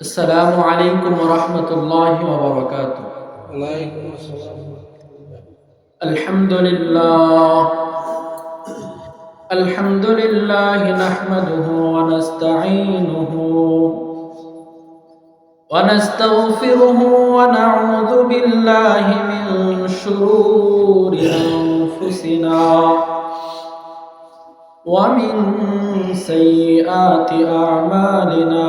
السلام عليكم ورحمة الله وبركاته. وعليكم السلام الحمد لله. الحمد لله نحمده ونستعينه ونستغفره ونعوذ بالله من شرور أنفسنا ومن سيئات أعمالنا.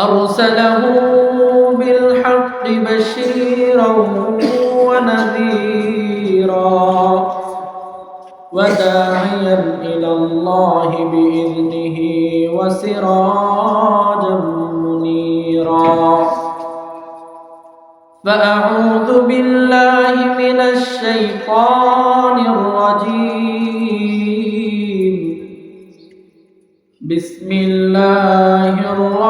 أرسله بالحق بشيرا ونذيرا وداعيا إلى الله بإذنه وسراجا منيرا. فأعوذ بالله من الشيطان الرجيم. بسم الله الرحمن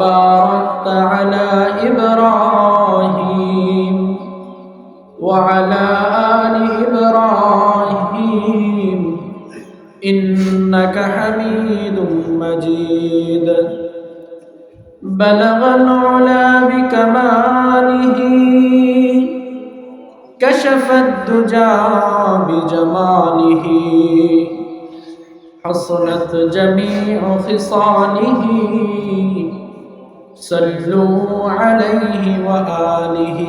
باركت على إبراهيم وعلى آل إبراهيم إنك حميد مجيد. بلغ العلا بكماله كشف الدجى بجماله حصلت جميع خصاله. صلوا عليه وآله.